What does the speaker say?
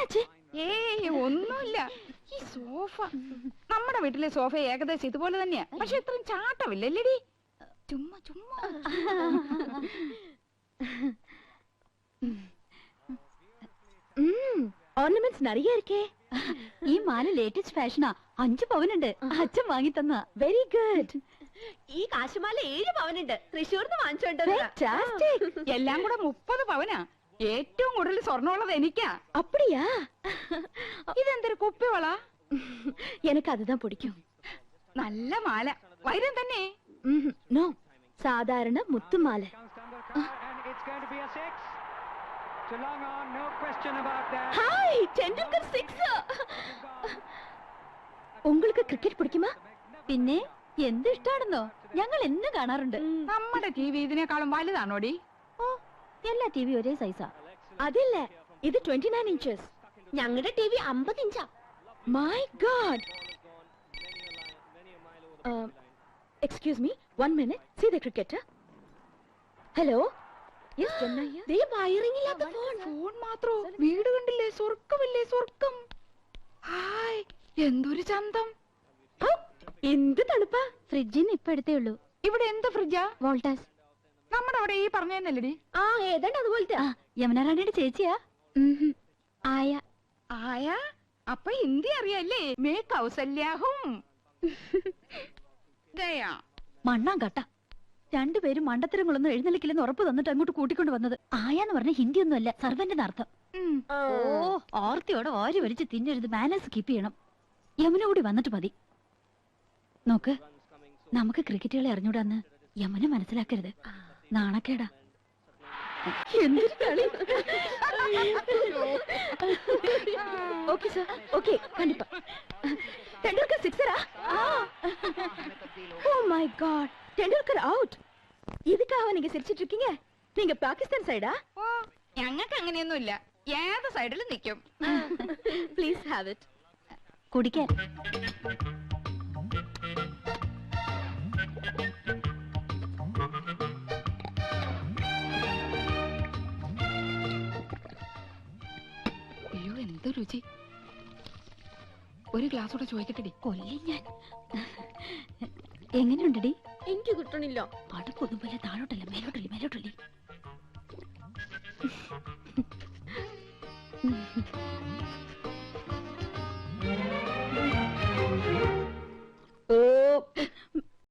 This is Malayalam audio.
എന്നാച്ചേ ഏയ് ഒന്നുമില്ല. ഈ സോഫ. നമ്മുടെ വീട്ടിലെ സോഫ ഏകദേശം ഇതുപോലെ തന്നെയാ. പക്ഷെ ഇത്രയും ചാട്ടമില്ലല്ലേടി? ചുമ്മാ ചുമ്മാ. ഓർണമെന്റ്സ് നിറയെ ഇരിക്കേ ഈ മാല ലേറ്റസ്റ്റ് ഫാഷനാ അഞ്ചു പവനുണ്ട്. അച്ഛൻ വാങ്ങി തന്ന. വെരി ഗുഡ് ഈ കാശുമാല ഏഴ് പവനുണ്ട്. തൃശ്ശൂർന്ന് വാങ്ങിച്ചോണ്ട് എല്ലാം കൂടെ മുപ്പത് പവനാ. ഏറ്റവും കൂടുതൽ സ്വർണ്ണമുള്ളത് എനിക്കാ அப்படியா ഇതെന്തൊരു കുപ്പിവള எனக்கு அதுதான் பிடிக்கும் നല്ല മാല വൈരം തന്നെ நோ சாதாரண முத்து மாலை and it's going to be a six. To long on, no question about that. Hi Tendulkar six உங்களுக்கு கிரிக்கெட் பிடிக்குமா പിന്നെ എന്ത് ഇഷ്ടാണെന്നോ ഞങ്ങൾ എന്നും കാണാറുണ്ട് നമ്മുടെ ടി വി ഇതിനേക്കാളും വലുതാണോടി ഓ എല്ലാ ടി വി ഒരേ സൈസാ അതില്ല. ഇത് 29 നയൻ ഇഞ്ചസ് ഞങ്ങളുടെ ടി വി അമ്പത് ഇഞ്ചാ my god excuse me one minute see the cricket hello phone phone മാത്രോ? വീട് കണ്ടില്ലേ? സ്വർഗമില്ലേ സ്വർഗം ഹായ്. എന്തൊരു ചന്തം. എന്ത് തണുപ്പാ. ഫ്രിഡ്ജിന്ന് ഇപ്പൊ എടുത്തേ ഉള്ളൂ. ഇവിടെ എന്താ ഫ്രിഡ്ജാ? വോൾട്ടാസ്. നമ്മുടെ അവിടെ ഈ പറഞ്ഞതന്നല്ലടി ആ ഏതാണ്ട് അതുപോലത്തെ. ആ യമുനാറാണിയുടെ ചേച്ചിയാ. ആയ. ആയ? അപ്പൊ ഹിന്ദി അറിയാല്ലേ? മേ കൗസല്യാഹും. മണ്ണാം മണ്ണാൻ കട്ട. രണ്ടുപേരും മണ്ടത്തരങ്ങളൊന്നും എഴുന്നള്ളിക്കില്ലെന്ന് ഉറപ്പ് തന്നിട്ട് അങ്ങോട്ട് കൂട്ടിക്കൊണ്ട് വന്നത്. ആയാന്ന് പറഞ്ഞ ഹിന്ദി ഒന്നുമല്ല സർവന്റിന്റെ അർത്ഥം ഓ ഓർത്തിയോടെ ഓരി വലിച്ച് തിന്നരുത് മാനേഴ്സ് കീപ്പ് ചെയ്യണം. യമുന കൂടി വന്നിട്ട് മതി. നോക്ക് നമുക്ക് ക്രിക്കറ്റുകളെ അറിഞ്ഞൂടാന്ന് യമുന മനസ്സിലാക്കരുത്. നാണക്കേടാ. എന്തൊരു കളി? Okay sir. ഓക്കെ കണ്ടിപ്പ ടെണ്ടുൽക്കർ സിക്സറാ? Oh my God. Tendulkar out. ഇതൊക്കെ അവൻ നിങ്ങൾ സിരിച്ചിട്ടിരിക്കീങ്ക നിങ്ങൾ പാകിസ്ഥാൻ സൈഡാ? ഞങ്ങൾക്ക് അങ്ങനെയൊന്നും ഇല്ല ഏത് സൈഡിലും നിൽക്കും പ്ലീസ് ഹാവ് ഇറ്റ് കുടിക്കാൻ. എന്ത് രുചി. ഒരു ഗ്ലാസ് കൂടെ ചോദിക്കട്ടെടി. കൊല്ലി ഞാൻ. എങ്ങനെയുണ്ടടി? എനിക്ക് കിട്ടണില്ല. അടുപ്പൊന്നും പോലെ താഴോട്ടല്ല മേലോട്ടല്ലേ മേലോട്ടല്ലേ?